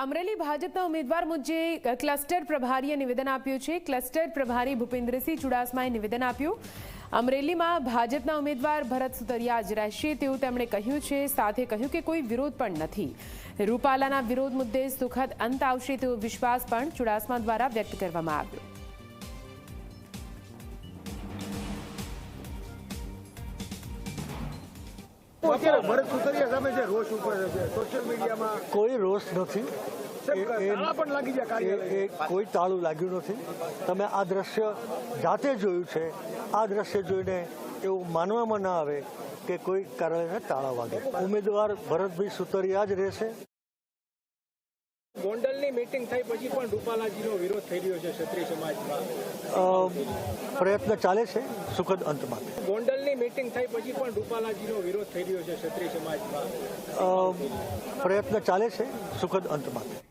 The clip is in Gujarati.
અમરેલી ભાજપના ઉમેદવાર મુજે ક્લસ્ટર પ્રભારીએ નિવેદન આપ્યું છે. ક્લસ્ટર પ્રભારી ભૂપેન્દ્રસિંહ ચુડાસમાએ નિવેદન આપ્યું. અમરેલીમાં ભાજપના ઉમેદવાર ભરત સુતરિયા જ રહેશે તેવું તેમણે કહ્યું છે. સાથે કહ્યું કે કોઈ વિરોધ પણ નથી. રૂપાલાના વિરોધ મુદ્દે સુખદ અંત આવશે તેવો વિશ્વાસ પણ ચુડાસમા દ્વારા વ્યક્ત કરવામાં આવ્યો. કોઈ રોષ નથી. કોઈ તાળું લાગ્યું નથી. તમે આ દ્રશ્ય જાતે જોયું છે. આ દ્રશ્ય જોઈને એવું માનવામાં ના આવે કે કોઈ કારણે તાળા વાગે. ઉમેદવાર ભરતભાઈ સુતરિયા જ રહેશે. ગોંડલની મીટિંગ થઈ પછી પણ રૂપાલાજીનો વિરોધ થઈ રહ્યો છે ક્ષત્રિય સમાજમાં. પ્રયત્ન ચાલે છે સુખદ અંત માટે ગોંડલની મીટિંગ થઈ પછી પણ રૂપાલાજીનો વિરોધ થઈ રહ્યો છે ક્ષત્રિય સમાજમાં. પ્રયત્ન ચાલે છે સુખદ અંત માટે